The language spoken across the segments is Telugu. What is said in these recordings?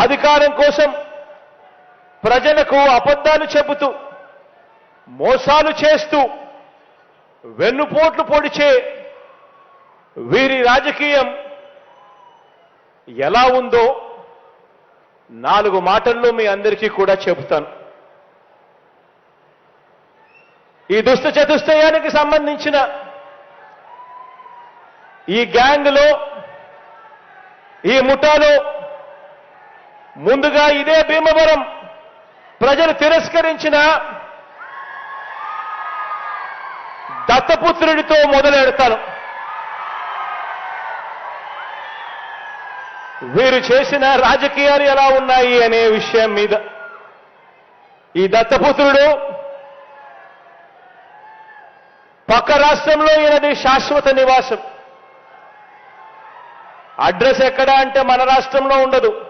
అధికారం కోసం ప్రజలకు అబద్ధాలు చెబుతూ మోసాలు చేస్తూ వెన్నుపోట్లు పొడిచే వీరి రాజకీయం ఎలా ఉందో నాలుగు మాటల్లో మీ అందరికీ కూడా చెబుతాను. ఈ దుష్ట చతుష్టయానికి సంబంధించిన ఈ గ్యాంగ్లో ఈ ముఠాలో ముందుగా ఇదే భీమవరం ప్రజలు తిరస్కరించిన దత్తపుత్రుడితో మొదలెడతాను వీరు చేసిన రాజకీయాలు ఎలా ఉన్నాయి అనే విషయం మీద. ఈ దత్తపుత్రుడు పక్క రాష్ట్రంలో ఈయనది శాశ్వత నివాసం. అడ్రస్ ఎక్కడ అంటే మన రాష్ట్రంలో ఉండదు.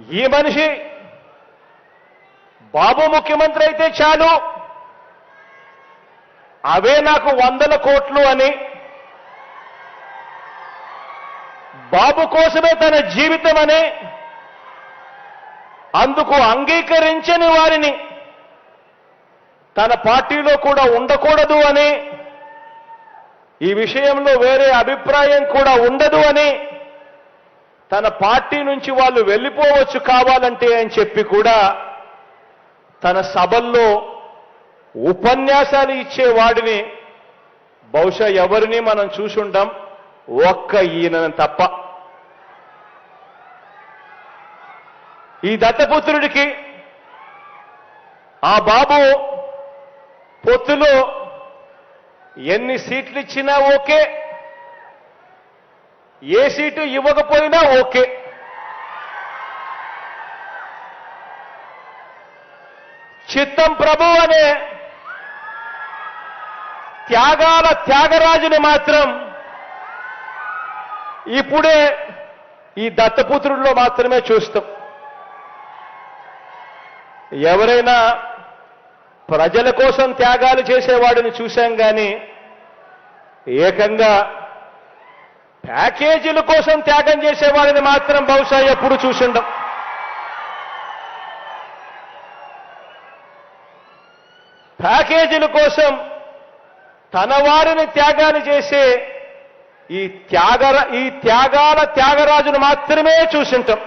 ఈ మనిషి బాబు ముఖ్యమంత్రి అయితే చాలు. అవే నాకు వందల కోట్లు అని బాబు కోసమే తన జీవితం అని అందుకు అంగీకరించని వారిని తన పార్టీలో కూడా ఉండకూడదు అని ఈ విషయంలో వేరే అభిప్రాయం కూడా ఉండదు అని తన పార్టీ నుంచి వాళ్ళు వెళ్ళిపోవచ్చు కావాలంటే అని చెప్పి కూడా తన సభల్లో ఉపన్యాసాలు ఇచ్చేవాడిని బహుశా ఎవరిని మనం చూసుంటాం? ఒక్క ఈయన తప్ప. ఈ దత్తపుత్రుడికి ఆ బాబు పొత్తులో ఎన్ని సీట్లు ఇచ్చినా ఓకే ఏ సీటు ఇవ్వకపోయినా ఓకే. చిత్తం ప్రభు అనే త్యాగాల త్యాగరాజుని మాత్రం ఇప్పుడే ఈ దత్తపుత్రుల్లో మాత్రమే చూస్తాం. ఎవరైనా ప్రజల కోసం త్యాగాలు చేసేవాడిని చూశాం కానీ ఏకంగా ప్యాకేజీల కోసం త్యాగం చేసేవాడిని మాత్రం బహుశా ఎప్పుడు చూసిండం ప్యాకేజీల కోసం తన వారిని త్యాగాన్ని చేసే ఈ త్యాగర ఈ త్యాగాల త్యాగరాజును మాత్రమే చూసింటాం.